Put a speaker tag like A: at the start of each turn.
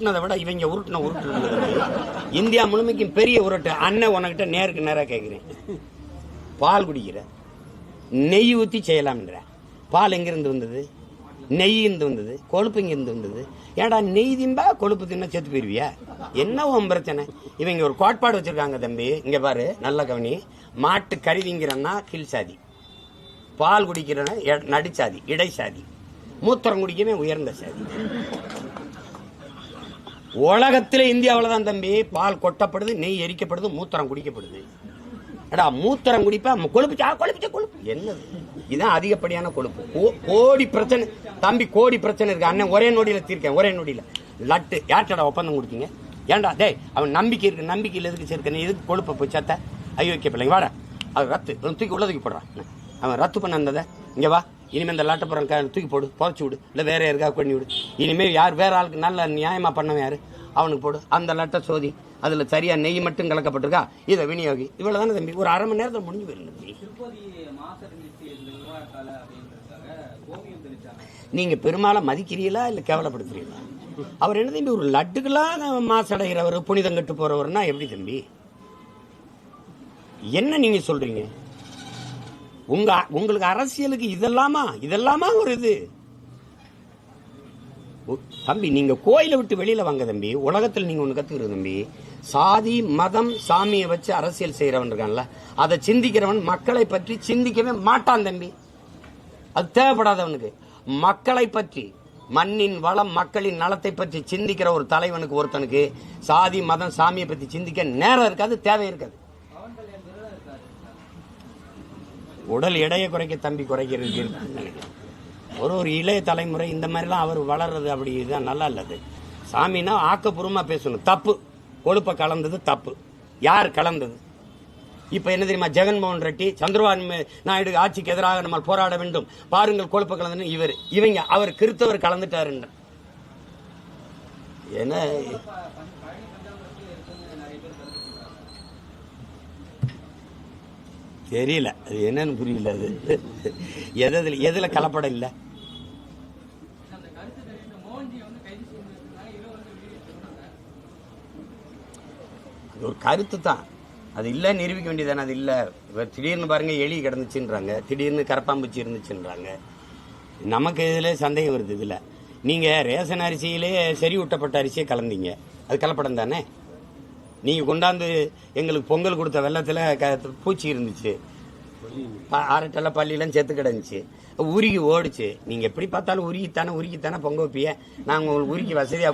A: உருட்டுனதை விட இவங்க உருட்டுன உருட்டு இந்தியா முழுமைக்கும் பெரிய உருட்டு. அண்ணன் உனக்கிட்ட நேருக்கு நேரா கேட்குறேன் பால் குடிக்கிற. நெய் ஊற்றி செய்யலாம்ன்ற. பால் எங்கிருந்து வந்தது? நெய் இருந்து வந்தது. கொழுப்பு இங்கேருந்து வந்தது. ஏடா நெய் திம்பா கொழுப்பு தின்னா செத்து போயிருவியா? என்ன உன் பிரச்சனை? இவங்க ஒரு கோட்பாடு வச்சிருக்காங்க தம்பி. இங்க பாரு நல்ல கவனி. மாட்டு கறி திங்கிறன்னா கீழ் சாதி. பால் குடிக்கிறன நடிச்சாதி இடைச்சாதி மூத்திரம் குடிக்கவே உயர்ந்த சாதி. உலகத்தில் இந்தியாவில் தான் தம்பி. பால் கொட்டப்படுது நெய் எரிக்கப்படுது மூத்திரம் குடிக்கப்படுது. அடா மூத்திரம் குடிப்பா? கொழுப்புச்சா? கொழுப்புச்ச கொழுப்பு. என்னது? இதுதான் அதிகப்படியான கொழுப்பு. கோடி பிரச்சனை. தம்பி கோடி பிரச்சனை இருக்கு. அண்ணன் ஒரே நொடியில் தீர்க்கேன் ஒரே நொடியில். லட்டு. யார்ட்டடா ஒப்பந்தம் கொடுத்தீங்க? ஏன்டா? டேய் அவன் நம்பிக்கை இருக்கு. நம்பிக்கையில் எதுக்கு சேர்க்க? எதுக்கு கொழுப்பை போய் சத்த ஐயோக்கிய பிள்ளைங்க வாடா. அது ரத்து. தூக்கி உள்ள தூக்கி போடுறான். அவன் ரத்து பண்ண இருந்ததை இங்கே வா. இனிமே இந்த லாட்டப்புறம் தூக்கி போடு புதைச்சி விடு. இல்லை வேற யாருக்கா பண்ணி விடு. இனிமே யார் வேற ஆளுக்கு நல்ல நியாயமா பண்ணவன் யாரு? அவனுக்கு போடு. அந்த லட்டை சோதி. அதுல சரியா நெய் மட்டும் கலக்கப்பட்டிருக்கா? இதை விநியோகி. இவ்வளவு தானே தம்பி. ஒரு அரை மணி நேரத்தில் முடிஞ்சு போயிடும் தம்பி.
B: திருப்பதி மாசறிஞ்சிச்சு இந்த விவகாரத்தால அப்படின்றதுக்காக கோமியம் தெளிச்சாங்க.
A: நீங்க பெருமாளை மதிக்கிறீங்களா இல்ல கேவலப்படுத்துறீங்களா அவர் என்ன தம்பி ஒரு லட்டுக்கெல்லாம் மாசடைகிறவர் புனிதம் கட்டு போறவர்னா எப்படி தம்பி? என்ன நீங்க சொல்றீங்க? உங்க உங்களுக்கு அரசியலுக்கு இதெல்லாமா? இதெல்லாமா ஒரு இது? உ- தம்பி நீங்க கோயிலை விட்டு வெளியில வாங்க தம்பி. உலகத்தில் நீங்க ஒண்ணு கத்துக்கிறது தம்பி. சாதி மதம் சாமியை வச்சு அரசியல் செய்யறவன் இருக்கான்ல. அதை சிந்திக்கிறவன் மக்களை பற்றி சிந்திக்கவே மாட்டான் தம்பி. அது தேவைப்படாதவனுக்கு. மக்களை பற்றி மண்ணின் வளம் மக்களின் நலத்தை பற்றி சிந்திக்கிற ஒரு தலைவனுக்கு ஒருத்தனுக்கு சாதி மதம் சாமியை பற்றி சிந்திக்க நேரம் இருக்காது தேவை இருக்காது. உடல் எடையை குறைக்க தம்பி குறைக்கிறதுக்கு ஒரு ஒரு இளைய தலைமுறை இந்த மாதிரிலாம் அவர் வளர்றது அப்படி இதுதான் நல்லா இல்லது. சாமின்னா ஆக்கப்பூர்வமாக பேசணும். தப்பு. கொழுப்பை கலந்தது தப்பு. யார் கலந்தது? இப்போ என்ன தெரியுமா? ஜெகன்மோகன் ரெட்டி சந்திரபாபு நாயுடு ஆட்சிக்கு எதிராக நம்ம போராட வேண்டும். பாருங்கள் கொழுப்பு கலந்து இவர். இவங்க அவர் கிறித்தவர் கலந்துட்டார் என்ன? தெரியல. அது என்னன்னு புரியல அது. எதில் எதில் கலப்படம் இல்லை? அது ஒரு கருத்து தான். அது இல்லை நிரூபிக்க வேண்டியதானே அது இல்லை. இப்போ திடீர்னு பாருங்க எலி கிடந்துச்சுன்றாங்க. திடீர்னு கரப்பாம்பூச்சி இருந்துச்சுன்றாங்க. நமக்கு இதில் சந்தேகம் வருது இதில். நீங்கள் ரேஷன் அரிசியிலே செறிவூட்டப்பட்ட அரிசியை கலந்தீங்க. அது கலப்படம் தானே? நீங்கள் கொண்டாந்து எங்களுக்கு பொங்கல் கொடுத்த வெள்ளத்தில் க பூச்சி இருந்துச்சு. ப- அரட்டெல்லாம் பள்ளியெல்லாம் செத்து கிடந்துச்சு. உருகி ஓடுச்சு. நீங்கள் எப்படி பார்த்தாலும் உருகித்தானே உருகித்தானே பொங்க வைப்பிய நாங்கள் உங்களுக்கு உருகி வசதியாக